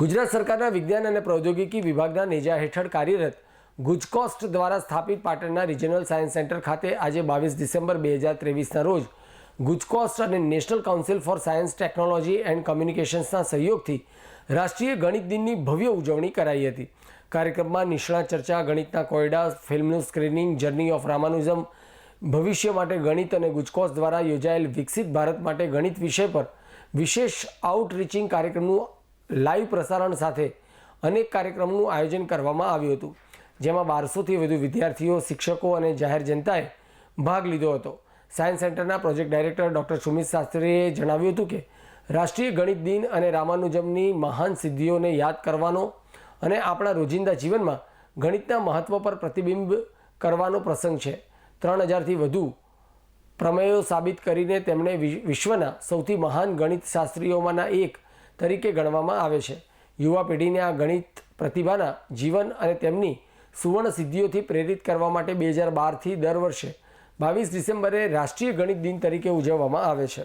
ગુજરાત સરકારના વિજ્ઞાન અને પ્રૌદ્યોગિકી વિભાગના નેજા હેઠળ કાર્યરત ગુજકોસ્ટ દ્વારા સ્થાપિત પાટણના રિજનલ સાયન્સ સેન્ટર ખાતે આજે બાવીસ ડિસેમ્બર બે હજાર ત્રેવીસના રોજ ગુજકોસ્ટ અને national council for science, technology and કમ્યુનિકેશન્સના સહયોગથી રાષ્ટ્રીય ગણિત દિનની ભવ્ય ઉજવણી કરાઈ હતી. કાર્યક્રમમાં નિષ્ણાત ચર્ચા, ગણિતના કોયડા, ફિલ્મનું સ્ક્રીનિંગ, જર્ની ઓફ રામાનુઝમ ભવિષ્ય માટે ગણિત અને ગુજકોસ્ટ દ્વારા યોજાયેલ વિકસિત ભારત માટે ગણિત વિષય પર વિશેષ આઉટરીચિંગ કાર્યક્રમનું લાઈવ પ્રસારણ સાથે અનેક કાર્યક્રમનું આયોજન કરવામાં આવ્યું હતું, જેમાં બારસોથી વધુ વિદ્યાર્થીઓ, શિક્ષકો અને જાહેર જનતાએ ભાગ લીધો હતો. સાયન્સ સેન્ટરના પ્રોજેક્ટ ડાયરેક્ટર ડૉક્ટર સુમિત શાસ્ત્રીએ જણાવ્યું હતું કે, રાષ્ટ્રીય ગણિત દિન અને રામાનુજમની મહાન સિદ્ધિઓને યાદ કરવાનો અને આપણા રોજિંદા જીવનમાં ગણિતના મહત્ત્વ પર પ્રતિબિંબ કરવાનો પ્રસંગ છે. ત્રણ હજારથી વધુ પ્રમેયો સાબિત કરીને તેમણે વિશ્વના સૌથી મહાન ગણિત શાસ્ત્રીઓમાંના એક તરીકે ગણવામાં આવે છે. યુવા પેઢીને આ ગણિત પ્રતિભાના જીવન અને તેમની સુવર્ણ સિદ્ધિઓથી પ્રેરિત કરવા માટે બે હજાર બારથી દર વર્ષે બાવીસ ડિસેમ્બરે રાષ્ટ્રીય ગણિત દિન તરીકે ઉજવવામાં આવે છે.